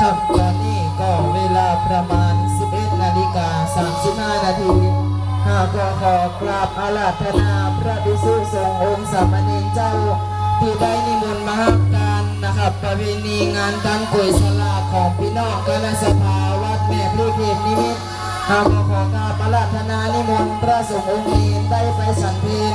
ค่ำวันนี้ก็เวลาประมาณ 11 นาฬิกา 35 นาทีหาก็ขอกราบอาราธนาพระภิกษุสงฆ์องค์สามเณรเจ้า ที่ได้นิมนต์มาหักการนะครับ ประเพณีงานตั้งกุยสลาของพี่น้องคณะสภาวัดแม่พลีเขตนิมิตหาก็ขอกราบอาราธนานิมนต์พระสงฆ์องค์นี้ได้ไปสันเพน